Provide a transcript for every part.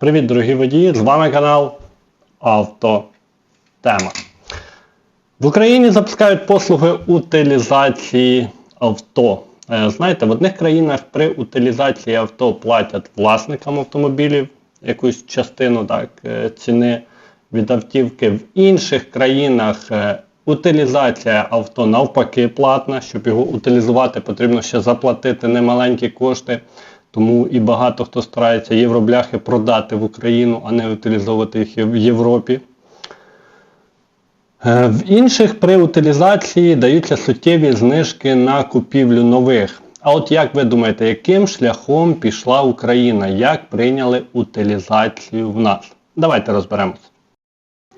Привіт, дорогі водії! З вами канал Автотема. В Україні запускають послуги утилізації авто. Е, Знаєте, в одних країнах при утилізації авто платять власникам автомобілів якусь частину так, е, ціни від автівки. В інших країнах е, утилізація авто навпаки платна. Щоб його утилізувати, потрібно ще заплатити немаленькі кошти. Тому і багато хто старається євробляхи продати в Україну, а не утилізовувати їх в Європі. Е, В інших при утилізації даються суттєві знижки на купівлю нових. А от як ви думаєте, яким шляхом пішла Україна? Як прийняли утилізацію в нас? Давайте розберемося.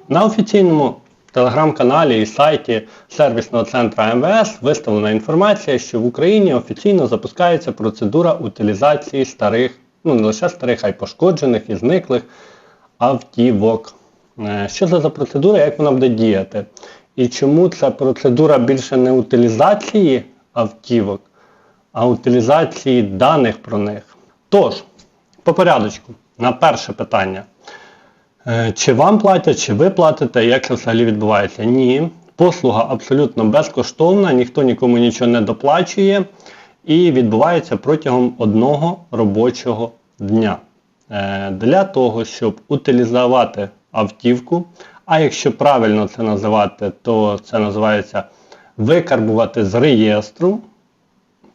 На офіційному телеграм-каналі і сайті сервісного центру МВС виставлена інформація, що в Україні офіційно запускається процедура утилізації старих, ну не лише старих, а й пошкоджених і зниклих автівок. Е, Що це за процедура, як вона буде діяти? І чому ця процедура більше не утилізації автівок, а утилізації даних про них? Тож, по порядочку, на перше питання. Е, Чи вам платять, чи ви платите, як це взагалі відбувається? Ні. Послуга абсолютно безкоштовна, ніхто нікому нічого не доплачує і відбувається протягом одного робочого дня. Е, Для того, щоб утилізувати автівку, а якщо правильно це називати, то це називається викарбувати з реєстру,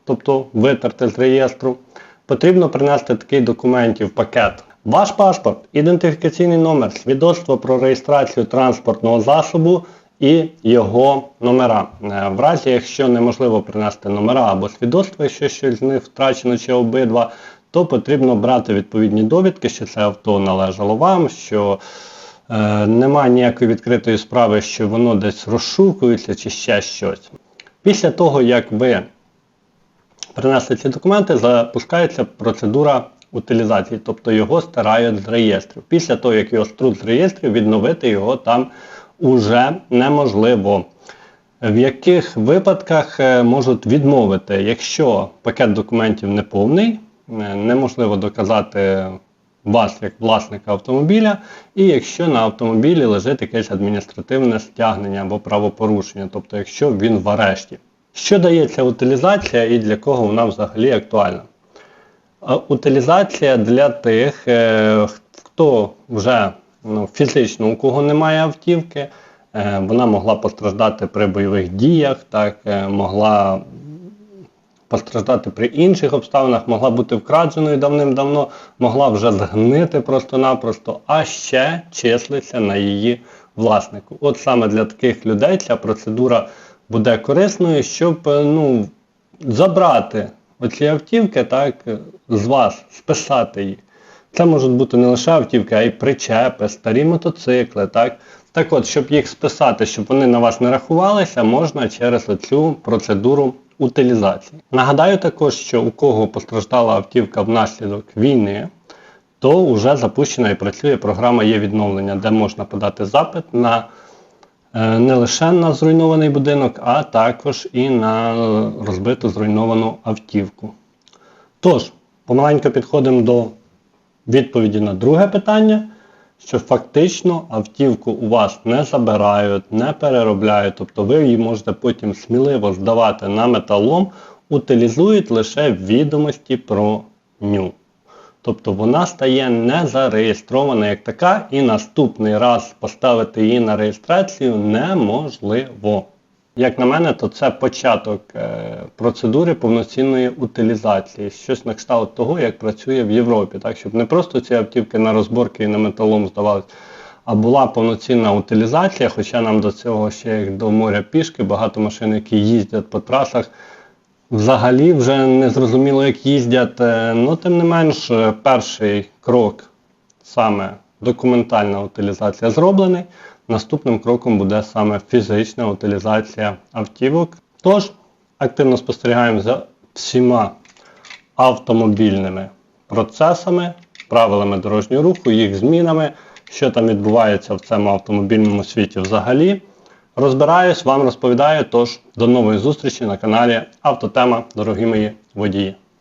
тобто витерти з реєстру, потрібно принести такий документів пакет. Ваш паспорт, ідентифікаційний номер, свідоцтво про реєстрацію транспортного засобу і його номера. Е, В разі, якщо неможливо принести номера або свідоцтво, якщо щось з них втрачено чи обидва, то потрібно брати відповідні довідки, що це авто належало вам, що е, немає ніякої відкритої справи, що воно десь розшукується чи ще щось. Після того, як ви принесли ці документи, запускається процедура утилізації, тобто його стирають з реєстрів. Після того, як його струть з реєстрів, відновити його там уже неможливо. В яких випадках е, можуть відмовити, якщо пакет документів не повний, е, неможливо доказати вас як власника автомобіля, і якщо на автомобілі лежить якесь адміністративне стягнення або правопорушення, тобто якщо він в арешті. Що дає ця утилізація і для кого вона взагалі актуальна? Утилізація для тих, е, хто вже ну, фізично у кого немає автівки, е, вона могла постраждати при бойових діях, так, е, могла постраждати при інших обставинах, могла бути вкраденою давним-давно, могла вже згнити просто-напросто, а ще числиться на її власнику. От саме для таких людей ця процедура буде корисною, щоб ну, забрати оці автівки так, з вас, списати їх. Це можуть бути не лише автівки, а й причепи, старі мотоцикли. Так Так от, щоб їх списати, щоб вони на вас не рахувалися, можна через цю процедуру утилізації. Нагадаю також, що у кого постраждала автівка внаслідок війни, то вже запущена і працює програма є відновлення, де можна подати запит на не лише на зруйнований будинок, а також і на розбиту зруйновану автівку. Тож, помаленько підходимо до відповіді на друге питання, що фактично автівку у вас не забирають, не переробляють, тобто ви її можете потім сміливо здавати на металом, утилізують лише відомості про ню. Тобто вона стає не зареєстрована як така, і наступний раз поставити її на реєстрацію неможливо. Як на мене, то це початок е, процедури повноцінної утилізації, щось на кшталт того, як працює в Європі, так щоб не просто ці автівки на розборки і на металом здавалися, а була повноцінна утилізація, хоча нам до цього ще як до моря пішки, багато машин, які їздять по трасах, взагалі вже не зрозуміло, як їздять. Е, Ну, тим не менш, е, перший крок саме документальна утилізація зроблений. Наступним кроком буде саме фізична утилізація автівок. Тож, активно спостерігаємо за всіма автомобільними процесами, правилами дорожнього руху, їх змінами, що там відбувається в цьому автомобільному світі взагалі. Розбираюсь, вам розповідаю, тож до нової зустрічі на каналі Автотема, дорогі мої водії.